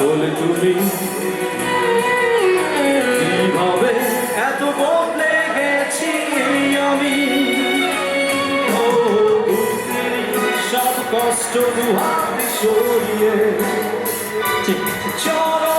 পাগল তুমি কীভাবে এত বদলে গেছি আমি? সব কষ্ট সরিয়ে চলো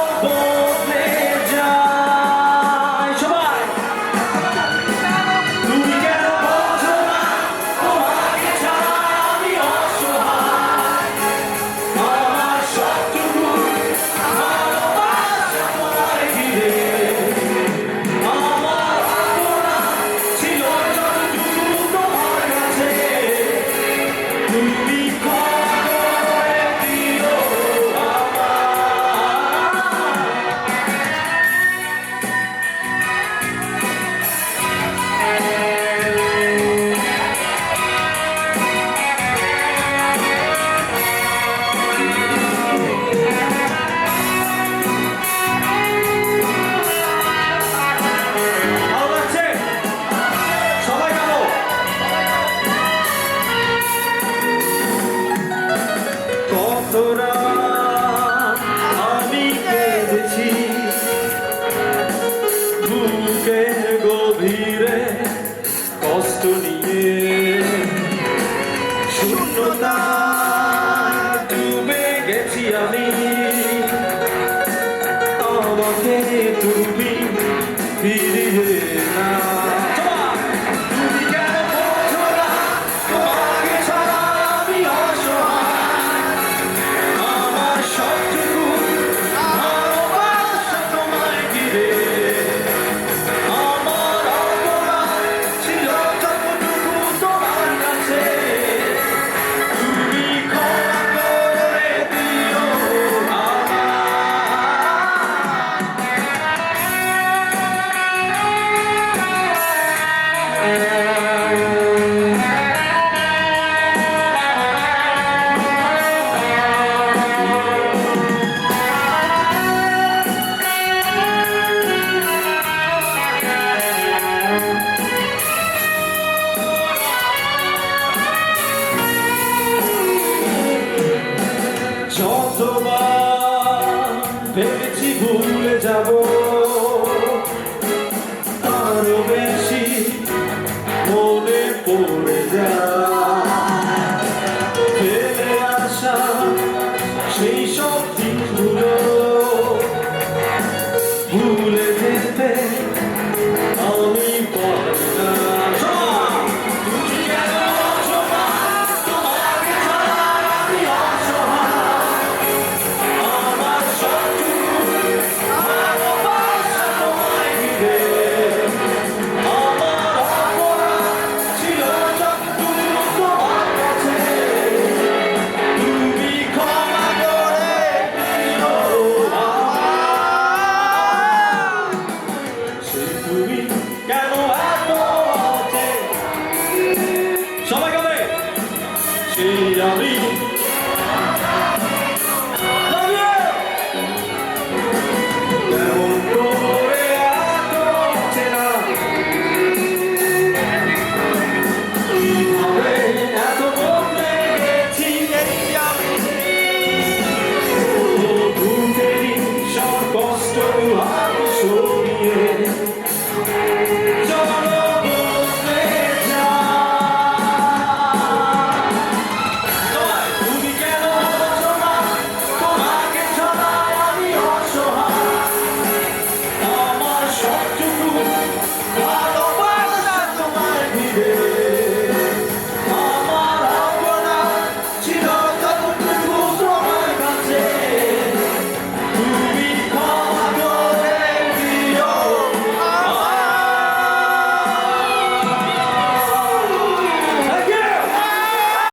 ফিরে কষ্ট নিয়ে শূন্যতা ডুবে গেছি আমি। যতবার ভেবেছি ভুলে যাব।